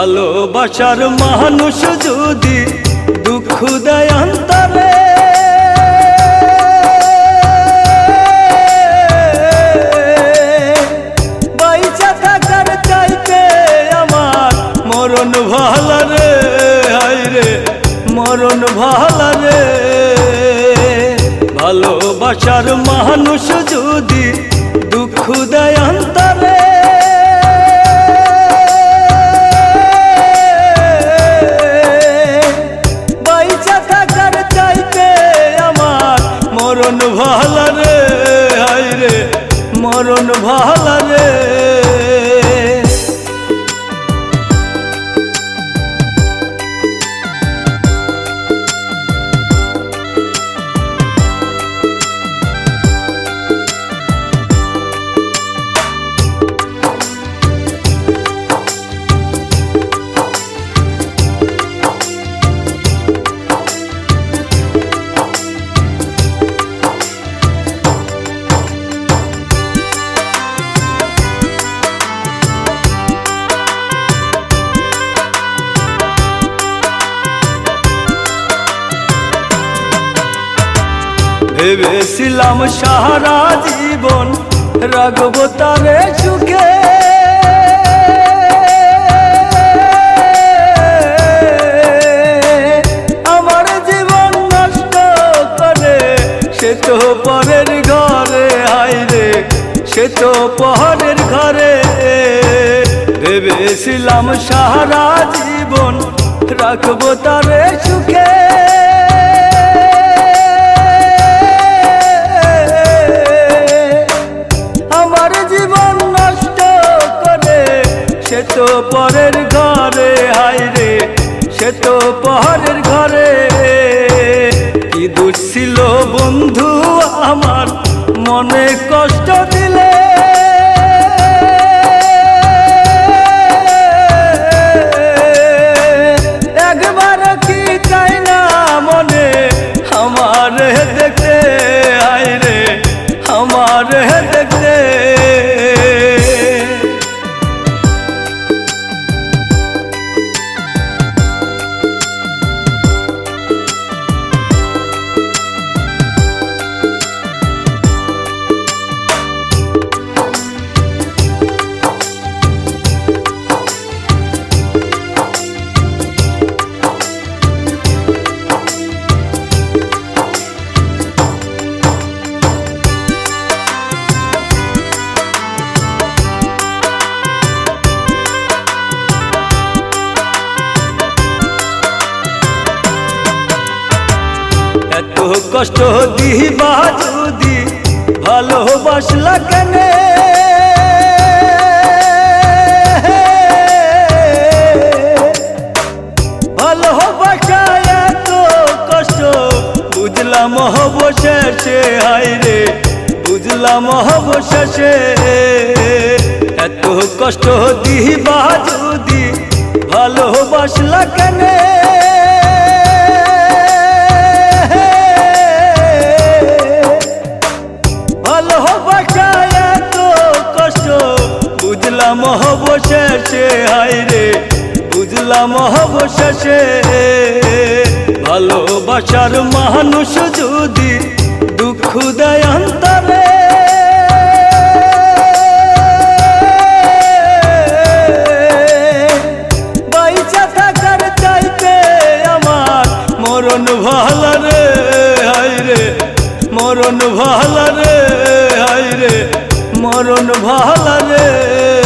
ভালোবাসার মানুষ যদি দুঃখ দেয় অন্তরে। বাইচা থাকার চাইতে আমার মরণ রে রে, মরণ ভালা রে। ভালোবাসার মানুষ যদি দুঃখ দেয় অন্তরে ভেবেছিলাম সারা জীবন রাগব তারে সুখে। আমার জীবন নষ্ট করে, সে তো পরের ঘরে আইরে সে তো পরের ঘরে। ভেবেছিলাম সারা জীবন রাখব তারে সুখে। তো পরের ঘরে, হায় রে, সে তো পরের ঘরে। কি দোষ ছিল বন্ধু আমার, মনে কষ্ট দিলে। একবার কি চাই না মনে, আমার দেখতে আয় রে, আমার দেখতে। কষ্ট দিবা যদি, ভালোবাসলা কেনে? বুঝলাম অবশেষে হায় রে, বুঝলাম অবশেষে এত কষ্ট দিবা যদি, ভালোবাসলা কেনে? অবশেষে রে, বুঝলাম অবশেষে। ভালোবাসার মানুষ যদি দুঃখ দেয় অন্তরে মরণ ভালা রে, হায় রে, মরণ ভালা রে রে, মরণ ভালা রে।